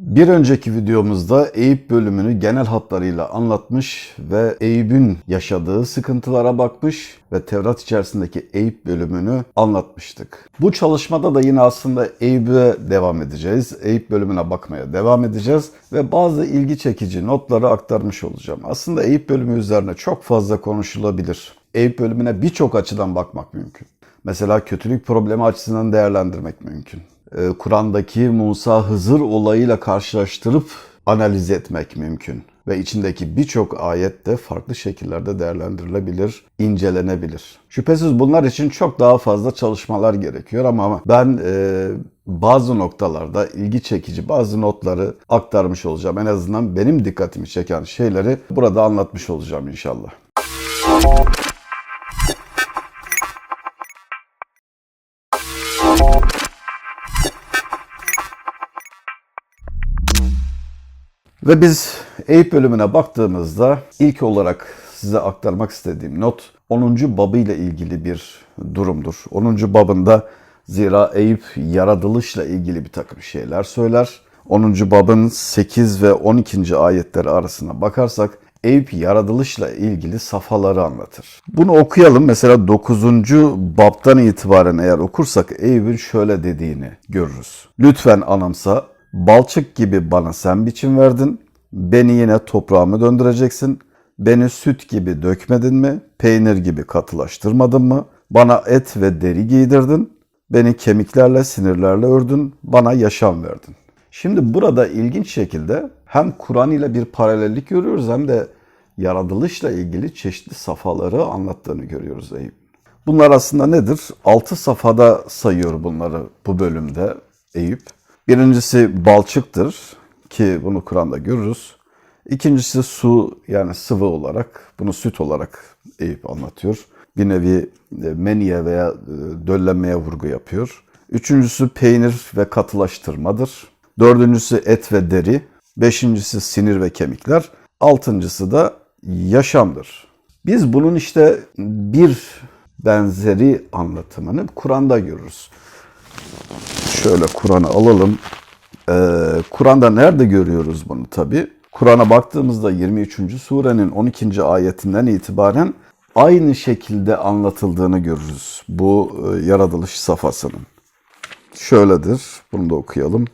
Bir önceki videomuzda Eyüp bölümünü genel hatlarıyla anlatmış ve Eyüp'ün yaşadığı sıkıntılara bakmış ve Tevrat içerisindeki Eyüp bölümünü anlatmıştık. Bu çalışmada da yine aslında Eyüp'e devam edeceğiz. Eyüp bölümüne bakmaya devam edeceğiz ve bazı ilgi çekici notları aktarmış olacağım. Aslında Eyüp bölümü üzerine çok fazla konuşulabilir. Eyüp bölümüne birçok açıdan bakmak mümkün. Mesela kötülük problemi açısından değerlendirmek mümkün. Ee, Kur'an'daki Musa Hızır olayıyla karşılaştırıp analiz etmek mümkün. Ve içindeki birçok ayet de farklı şekillerde değerlendirilebilir, incelenebilir. Şüphesiz bunlar için çok daha fazla çalışmalar gerekiyor ama ben e, bazı noktalarda ilgi çekici bazı notları aktarmış olacağım. En azından benim dikkatimi çeken şeyleri burada anlatmış olacağım inşallah. Ve biz Eyüp bölümüne baktığımızda ilk olarak size aktarmak istediğim not 10. babı ile ilgili bir durumdur. 10. babında zira Eyüp yaratılışla ilgili bir takım şeyler söyler. 10. babın 8 ve 12. ayetleri arasına bakarsak Eyüp yaratılışla ilgili safhaları anlatır. Bunu okuyalım. Mesela 9. babtan itibaren eğer okursak Eyüp'ün şöyle dediğini görürüz. Lütfen anamsa balçık gibi bana sen biçim verdin. Beni yine toprağımı döndüreceksin. Beni süt gibi dökmedin mi? Peynir gibi katılaştırmadın mı? Bana et ve deri giydirdin. Beni kemiklerle, sinirlerle ördün. Bana yaşam verdin. Şimdi burada ilginç şekilde hem Kur'an ile bir paralellik görüyoruz hem de yaratılışla ilgili çeşitli safhaları anlattığını görüyoruz Eyüp. Bunlar aslında nedir? 6 safhada sayıyor bunları bu bölümde Eyüp. Birincisi balçıktır ki bunu Kur'an'da görürüz. İkincisi su yani sıvı olarak bunu süt olarak Eyüp anlatıyor. Bir nevi e, meniye veya e, döllenmeye vurgu yapıyor. Üçüncüsü peynir ve katılaştırmadır. Dördüncüsü et ve deri. Beşincisi sinir ve kemikler. Altıncısı da yaşamdır. Biz bunun işte bir benzeri anlatımını Kur'an'da görürüz. Şöyle Kur'an'ı alalım. Ee, Kur'an'da nerede görüyoruz bunu tabi? Kur'an'a baktığımızda 23. surenin 12. ayetinden itibaren aynı şekilde anlatıldığını görürüz bu e, yaratılış safhasının. Şöyledir, bunu da okuyalım.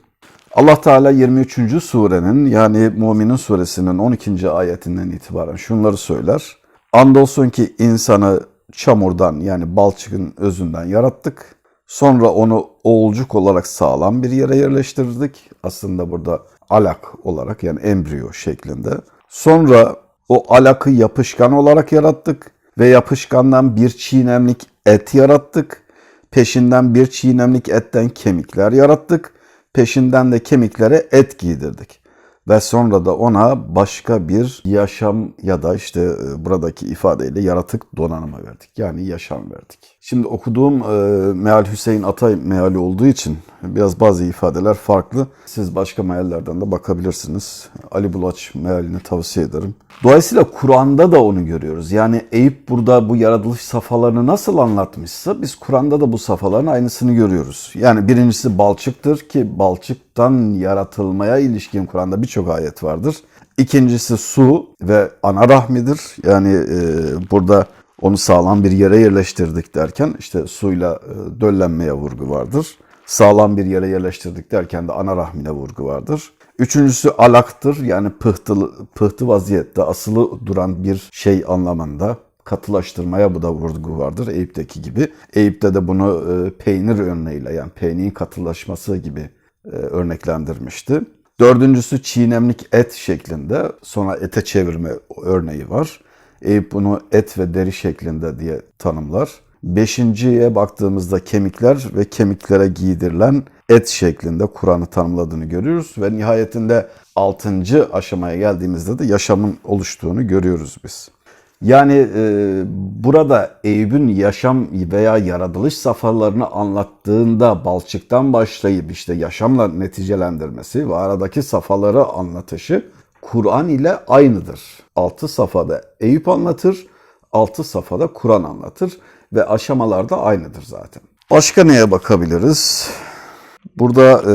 Allah Teala 23. surenin yani Müminin suresinin 12. ayetinden itibaren şunları söyler. Andolsun ki insanı çamurdan yani balçıkın özünden yarattık. Sonra onu oğulcuk olarak sağlam bir yere yerleştirdik. Aslında burada alak olarak yani embriyo şeklinde. Sonra o alakı yapışkan olarak yarattık ve yapışkandan bir çiğnemlik et yarattık. Peşinden bir çiğnemlik etten kemikler yarattık. Peşinden de kemiklere et giydirdik. Ve sonra da ona başka bir yaşam ya da işte e, buradaki ifadeyle yaratık donanımı verdik. Yani yaşam verdik. Şimdi okuduğum e, Meal Hüseyin Atay meali olduğu için biraz bazı ifadeler farklı. Siz başka meallerden de bakabilirsiniz. Ali Bulaç mealini tavsiye ederim. Dolayısıyla Kur'an'da da onu görüyoruz. Yani Eyüp burada bu yaratılış safhalarını nasıl anlatmışsa biz Kur'an'da da bu safhaların aynısını görüyoruz. Yani birincisi balçıktır ki balçıktan yaratılmaya ilişkin Kur'an'da birçok ayet vardır. İkincisi su ve ana rahmidir. Yani e, burada onu sağlam bir yere yerleştirdik derken işte suyla e, döllenmeye vurgu vardır. Sağlam bir yere yerleştirdik derken de ana rahmine vurgu vardır. Üçüncüsü alaktır yani pıhtı, pıhtı vaziyette asılı duran bir şey anlamında. Katılaştırmaya bu da vurgu vardır Eyüp'teki gibi. Eyüp'te de bunu e, peynir örneğiyle yani peynirin katılaşması gibi e, örneklendirmişti. Dördüncüsü çiğnemlik et şeklinde sonra ete çevirme örneği var. Eyüp bunu et ve deri şeklinde diye tanımlar. Beşinciye baktığımızda kemikler ve kemiklere giydirilen et şeklinde Kur'an'ı tanımladığını görüyoruz. Ve nihayetinde altıncı aşamaya geldiğimizde de yaşamın oluştuğunu görüyoruz biz. Yani e, burada Eyüp'ün yaşam veya yaratılış safhalarını anlattığında balçıktan başlayıp işte yaşamla neticelendirmesi ve aradaki safhaları anlatışı Kur'an ile aynıdır. Altı safhada Eyüp anlatır, altı safhada Kur'an anlatır ve aşamalar da aynıdır zaten. Başka neye bakabiliriz? Burada e,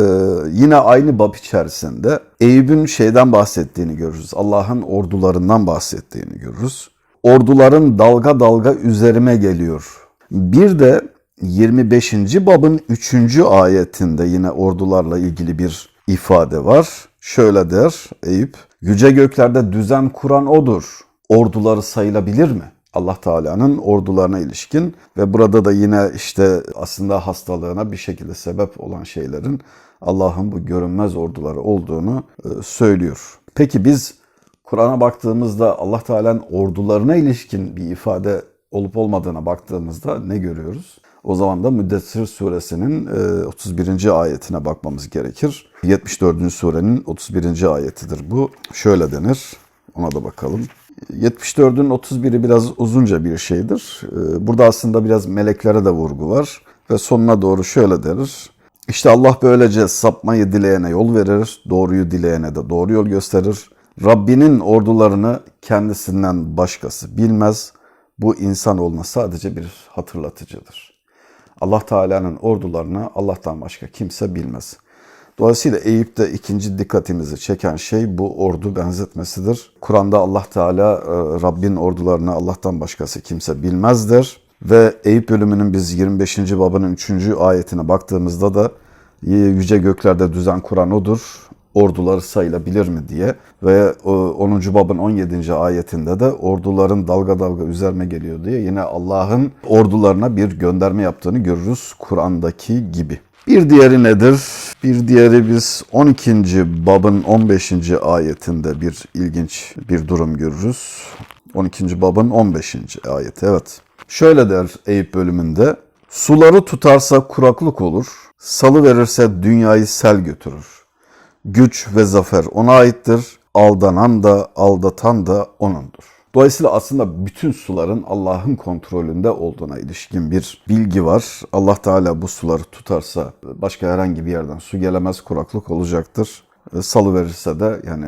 yine aynı bab içerisinde Eyüp'ün şeyden bahsettiğini görürüz. Allah'ın ordularından bahsettiğini görürüz. Orduların dalga dalga üzerime geliyor. Bir de 25. babın 3. ayetinde yine ordularla ilgili bir ifade var. Şöyle der Eyüp, yüce göklerde düzen kuran odur. Orduları sayılabilir mi? Allah Teala'nın ordularına ilişkin ve burada da yine işte aslında hastalığına bir şekilde sebep olan şeylerin Allah'ın bu görünmez orduları olduğunu e, söylüyor. Peki biz Kur'an'a baktığımızda Allah Teala'nın ordularına ilişkin bir ifade olup olmadığına baktığımızda ne görüyoruz? O zaman da Müddessir suresinin e, 31. ayetine bakmamız gerekir. 74. surenin 31. ayetidir bu. Şöyle denir. Ona da bakalım. 74'ün 31'i biraz uzunca bir şeydir. E, Burada aslında biraz meleklere de vurgu var. Ve sonuna doğru şöyle deriz. İşte Allah böylece sapmayı dileyene yol verir, doğruyu dileyene de doğru yol gösterir. Rabbinin ordularını kendisinden başkası bilmez. Bu insanoğluna sadece bir hatırlatıcıdır. Allah Teala'nın ordularını Allah'tan başka kimse bilmez. Dolayısıyla Eyüp'te ikinci dikkatimizi çeken şey bu ordu benzetmesidir. Kur'an'da Allah Teala e, Rabbin ordularını Allah'tan başkası kimse bilmezdir. Ve Eyüp bölümünün biz 25. babının 3. ayetine baktığımızda da yüce göklerde düzen kuran odur, orduları sayılabilir mi diye ve 10. babın 17. ayetinde de orduların dalga dalga üzerine geliyor diye yine Allah'ın ordularına bir gönderme yaptığını görürüz Kur'an'daki gibi. Bir diğeri nedir? Bir diğeri biz 12. babın 15. ayetinde bir ilginç bir durum görürüz. 12. babın 15. ayeti evet. Şöyle der Eyüp bölümünde. Suları tutarsa kuraklık olur, salı verirse dünyayı sel götürür. Güç ve zafer ona aittir, aldanan da aldatan da onundur. Dolayısıyla aslında bütün suların Allah'ın kontrolünde olduğuna ilişkin bir bilgi var. Allah Teala bu suları tutarsa başka herhangi bir yerden su gelemez, kuraklık olacaktır. Salı verirse de yani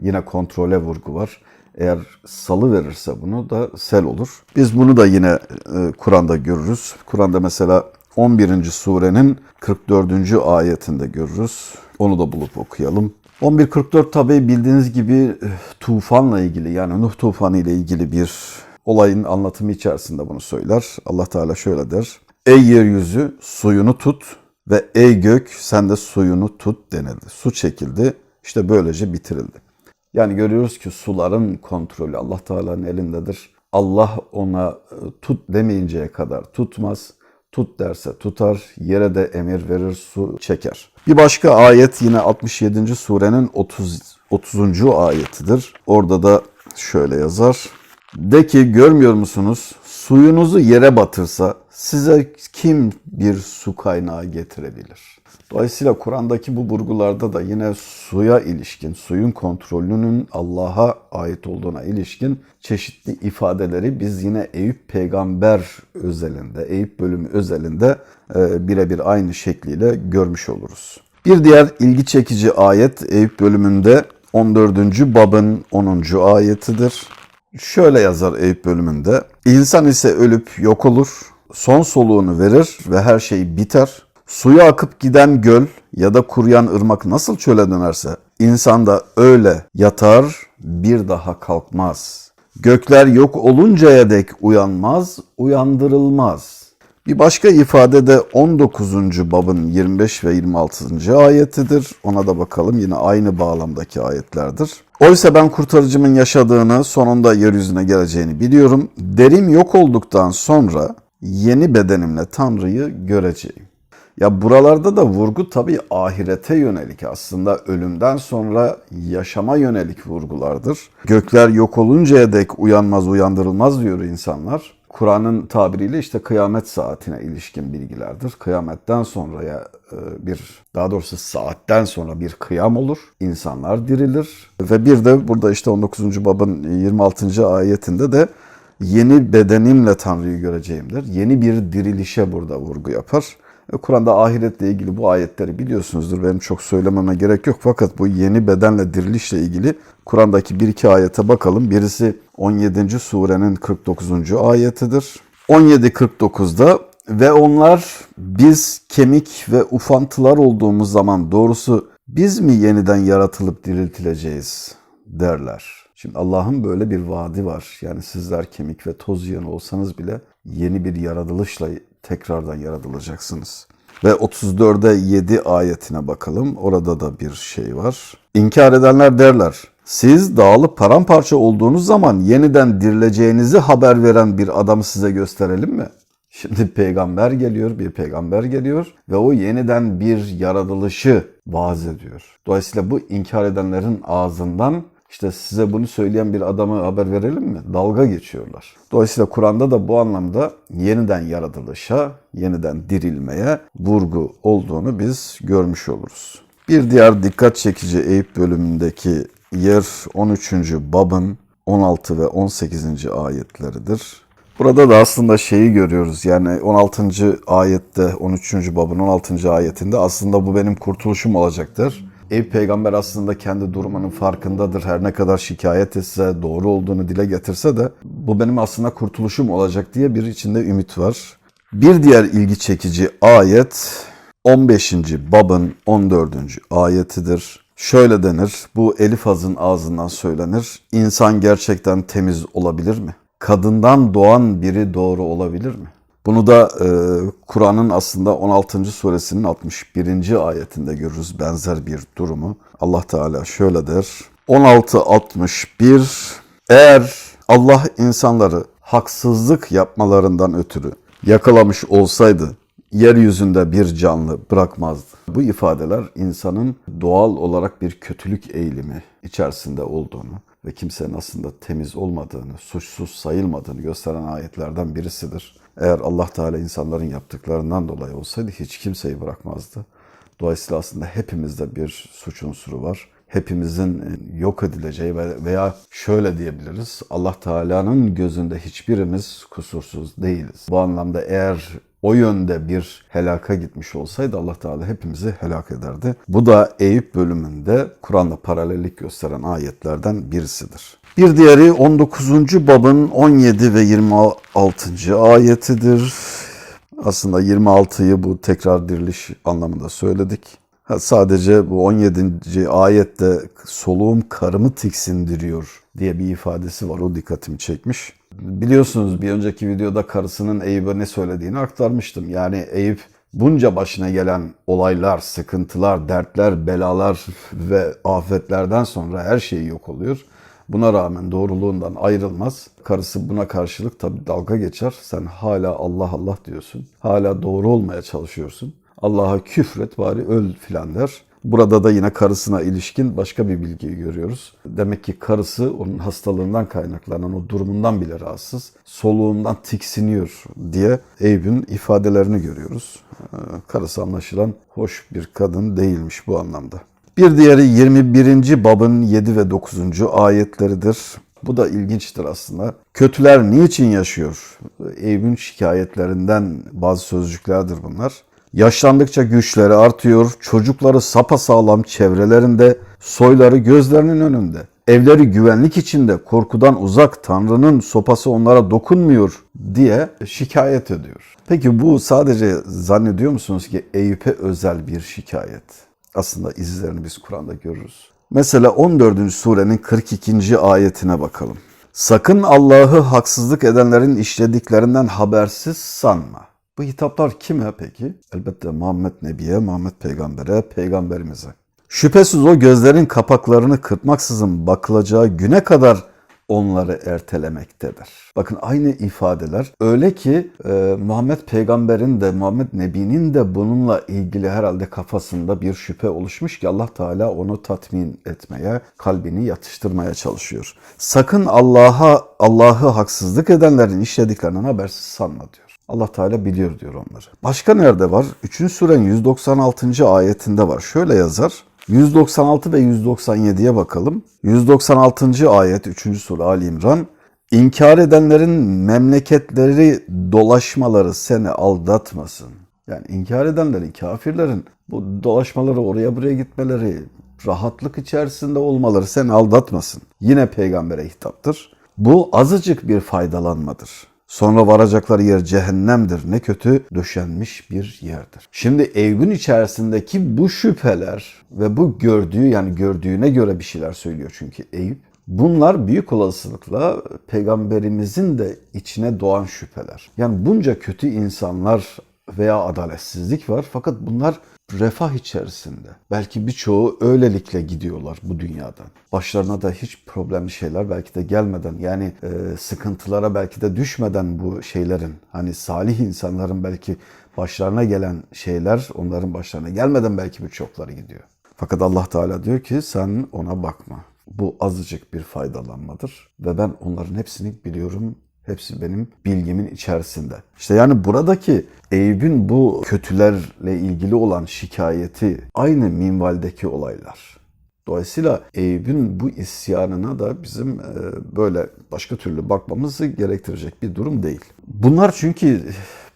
yine kontrole vurgu var. Eğer salı verirse bunu da sel olur. Biz bunu da yine e, Kur'an'da görürüz. Kur'an'da mesela 11. surenin 44. ayetinde görürüz. Onu da bulup okuyalım. 11.44 tabi bildiğiniz gibi e, tufanla ilgili yani Nuh tufanı ile ilgili bir olayın anlatımı içerisinde bunu söyler. Allah Teala şöyle der. Ey yeryüzü suyunu tut ve ey gök sen de suyunu tut denildi. Su çekildi işte böylece bitirildi. Yani görüyoruz ki suların kontrolü Allah Teala'nın elindedir. Allah ona e, tut demeyinceye kadar tutmaz. Tut derse tutar, yere de emir verir, su çeker. Bir başka ayet yine 67. surenin 30. 30. ayetidir. Orada da şöyle yazar. De ki görmüyor musunuz? Suyunuzu yere batırsa size kim bir su kaynağı getirebilir? Dolayısıyla Kur'an'daki bu vurgularda da yine suya ilişkin, suyun kontrolünün Allah'a ait olduğuna ilişkin çeşitli ifadeleri biz yine Eyüp peygamber özelinde, Eyüp bölümü özelinde e, birebir aynı şekliyle görmüş oluruz. Bir diğer ilgi çekici ayet Eyüp bölümünde 14. babın 10. ayetidir. Şöyle yazar Eyüp bölümünde. İnsan ise ölüp yok olur, son soluğunu verir ve her şey biter. Suya akıp giden göl ya da kuruyan ırmak nasıl çöle dönerse insan da öyle yatar bir daha kalkmaz. Gökler yok oluncaya dek uyanmaz, uyandırılmaz. Bir başka ifade de 19. babın 25 ve 26. ayetidir. Ona da bakalım yine aynı bağlamdaki ayetlerdir. Oysa ben kurtarıcımın yaşadığını, sonunda yeryüzüne geleceğini biliyorum. Derim yok olduktan sonra yeni bedenimle Tanrı'yı göreceğim. Ya buralarda da vurgu tabii ahirete yönelik aslında ölümden sonra yaşama yönelik vurgulardır. Gökler yok oluncaya dek uyanmaz uyandırılmaz diyor insanlar. Kur'an'ın tabiriyle işte kıyamet saatine ilişkin bilgilerdir. Kıyametten sonraya e, bir daha doğrusu saatten sonra bir kıyam olur. İnsanlar dirilir. Ve bir de burada işte 19. babın 26. ayetinde de yeni bedenimle Tanrı'yı göreceğimdir. Yeni bir dirilişe burada vurgu yapar. Kur'an'da ahiretle ilgili bu ayetleri biliyorsunuzdur. Benim çok söylememe gerek yok. Fakat bu yeni bedenle dirilişle ilgili Kur'an'daki bir iki ayete bakalım. Birisi 17. surenin 49. ayetidir. 17.49'da Ve onlar biz kemik ve ufantılar olduğumuz zaman doğrusu biz mi yeniden yaratılıp diriltileceğiz derler. Şimdi Allah'ın böyle bir vaadi var. Yani sizler kemik ve toz yığını olsanız bile yeni bir yaratılışla tekrardan yaratılacaksınız. Ve 34'e 7 ayetine bakalım. Orada da bir şey var. İnkar edenler derler. Siz dağılıp paramparça olduğunuz zaman yeniden dirileceğinizi haber veren bir adamı size gösterelim mi? Şimdi peygamber geliyor, bir peygamber geliyor ve o yeniden bir yaratılışı vaaz ediyor. Dolayısıyla bu inkar edenlerin ağzından işte size bunu söyleyen bir adamı haber verelim mi? Dalga geçiyorlar. Dolayısıyla Kur'an'da da bu anlamda yeniden yaratılışa, yeniden dirilmeye vurgu olduğunu biz görmüş oluruz. Bir diğer dikkat çekici Eyüp bölümündeki yer 13. babın 16 ve 18. ayetleridir. Burada da aslında şeyi görüyoruz. Yani 16. ayette, 13. babın 16. ayetinde aslında bu benim kurtuluşum olacaktır. Eyüp peygamber aslında kendi durumunun farkındadır. Her ne kadar şikayet etse, doğru olduğunu dile getirse de bu benim aslında kurtuluşum olacak diye bir içinde ümit var. Bir diğer ilgi çekici ayet 15. babın 14. ayetidir. Şöyle denir, bu Elif Az'ın ağzından söylenir. İnsan gerçekten temiz olabilir mi? Kadından doğan biri doğru olabilir mi? Bunu da e, Kur'an'ın aslında 16. suresinin 61. ayetinde görürüz benzer bir durumu. Allah Teala şöyle der. 16.61 Eğer Allah insanları haksızlık yapmalarından ötürü yakalamış olsaydı yeryüzünde bir canlı bırakmazdı. Bu ifadeler insanın doğal olarak bir kötülük eğilimi içerisinde olduğunu ve kimsenin aslında temiz olmadığını, suçsuz sayılmadığını gösteren ayetlerden birisidir. Eğer Allah Teala insanların yaptıklarından dolayı olsaydı hiç kimseyi bırakmazdı. Dolayısıyla aslında hepimizde bir suç unsuru var. Hepimizin yok edileceği veya şöyle diyebiliriz. Allah Teala'nın gözünde hiçbirimiz kusursuz değiliz. Bu anlamda eğer o yönde bir helaka gitmiş olsaydı Allah Teala hepimizi helak ederdi. Bu da Eyüp bölümünde Kur'an'la paralellik gösteren ayetlerden birisidir. Bir diğeri 19. babın 17 ve 26. ayetidir. Aslında 26'yı bu tekrar diriliş anlamında söyledik. Sadece bu 17. ayette soluğum karımı tiksindiriyor diye bir ifadesi var. O dikkatimi çekmiş. Biliyorsunuz bir önceki videoda karısının Eyüp'e ne söylediğini aktarmıştım. Yani Eyüp bunca başına gelen olaylar, sıkıntılar, dertler, belalar ve afetlerden sonra her şey yok oluyor. Buna rağmen doğruluğundan ayrılmaz. Karısı buna karşılık tabi dalga geçer. Sen hala Allah Allah diyorsun. Hala doğru olmaya çalışıyorsun. Allah'a küfret bari öl filan der. Burada da yine karısına ilişkin başka bir bilgiyi görüyoruz. Demek ki karısı onun hastalığından kaynaklanan o durumundan bile rahatsız. Soluğundan tiksiniyor diye Eyüp'ün ifadelerini görüyoruz. Karısı anlaşılan hoş bir kadın değilmiş bu anlamda. Bir diğeri 21. babın 7 ve 9. ayetleridir. Bu da ilginçtir aslında. Kötüler niçin yaşıyor? Eyüp'ün şikayetlerinden bazı sözcüklerdir bunlar. Yaşlandıkça güçleri artıyor, çocukları sapasağlam çevrelerinde, soyları gözlerinin önünde. Evleri güvenlik içinde, korkudan uzak, Tanrı'nın sopası onlara dokunmuyor diye şikayet ediyor. Peki bu sadece zannediyor musunuz ki Eyüp'e özel bir şikayet? Aslında izlerini biz Kur'an'da görürüz. Mesela 14. surenin 42. ayetine bakalım. Sakın Allah'ı haksızlık edenlerin işlediklerinden habersiz sanma. Bu hitaplar kime peki? Elbette Muhammed Nebi'ye, Muhammed Peygamber'e, Peygamberimize. Şüphesiz o gözlerin kapaklarını kırpmaksızın bakılacağı güne kadar onları ertelemektedir. Bakın aynı ifadeler öyle ki e, Muhammed Peygamber'in de Muhammed Nebi'nin de bununla ilgili herhalde kafasında bir şüphe oluşmuş ki Allah Teala onu tatmin etmeye, kalbini yatıştırmaya çalışıyor. Sakın Allah'a Allah'ı haksızlık edenlerin işlediklerinden habersiz sanma diyor. Allah Teala biliyor diyor onları. Başka nerede var? 3. surenin 196. ayetinde var. Şöyle yazar. 196 ve 197'ye bakalım. 196. ayet 3. sure Ali İmran. İnkar edenlerin memleketleri dolaşmaları seni aldatmasın. Yani inkar edenlerin, kafirlerin bu dolaşmaları oraya buraya gitmeleri, rahatlık içerisinde olmaları seni aldatmasın. Yine peygambere hitaptır. Bu azıcık bir faydalanmadır. Sonra varacakları yer cehennemdir. Ne kötü döşenmiş bir yerdir. Şimdi Eyüp'ün içerisindeki bu şüpheler ve bu gördüğü yani gördüğüne göre bir şeyler söylüyor çünkü Eyüp. Bunlar büyük olasılıkla peygamberimizin de içine doğan şüpheler. Yani bunca kötü insanlar veya adaletsizlik var fakat bunlar refah içerisinde. Belki birçoğu öylelikle gidiyorlar bu dünyadan. Başlarına da hiç problemli şeyler belki de gelmeden yani e, sıkıntılara belki de düşmeden bu şeylerin hani salih insanların belki başlarına gelen şeyler onların başlarına gelmeden belki birçokları gidiyor. Fakat Allah Teala diyor ki sen ona bakma. Bu azıcık bir faydalanmadır ve ben onların hepsini biliyorum Hepsi benim bilgimin içerisinde. İşte yani buradaki Eyüp'ün bu kötülerle ilgili olan şikayeti aynı minvaldeki olaylar. Dolayısıyla Eyüp'ün bu isyanına da bizim e, böyle başka türlü bakmamızı gerektirecek bir durum değil. Bunlar çünkü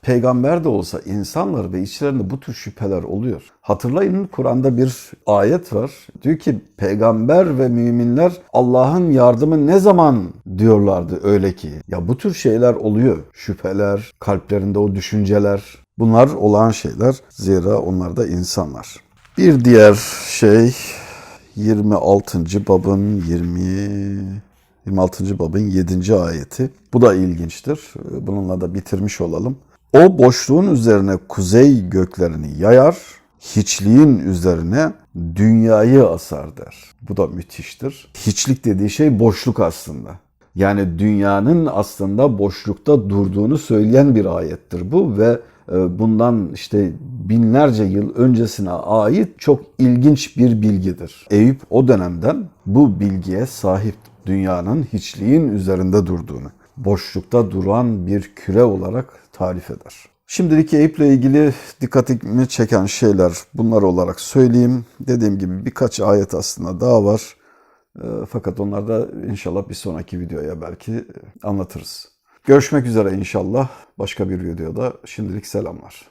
peygamber de olsa insanlar ve içlerinde bu tür şüpheler oluyor. Hatırlayın Kur'an'da bir ayet var. Diyor ki peygamber ve müminler Allah'ın yardımı ne zaman diyorlardı öyle ki. Ya bu tür şeyler oluyor. Şüpheler, kalplerinde o düşünceler. Bunlar olağan şeyler. Zira onlar da insanlar. Bir diğer şey 26. babın 20 26. babın 7. ayeti. Bu da ilginçtir. Bununla da bitirmiş olalım. O boşluğun üzerine kuzey göklerini yayar, hiçliğin üzerine dünyayı asar der. Bu da müthiştir. Hiçlik dediği şey boşluk aslında. Yani dünyanın aslında boşlukta durduğunu söyleyen bir ayettir bu ve e, bundan işte binlerce yıl öncesine ait çok ilginç bir bilgidir. Eyüp o dönemden bu bilgiye sahip dünyanın hiçliğin üzerinde durduğunu, boşlukta duran bir küre olarak tarif eder. Şimdilik Eyüp'le ilgili dikkatimi çeken şeyler bunlar olarak söyleyeyim. Dediğim gibi birkaç ayet aslında daha var. E, fakat onları da inşallah bir sonraki videoya belki anlatırız. Görüşmek üzere inşallah başka bir videoda. Şimdilik selamlar.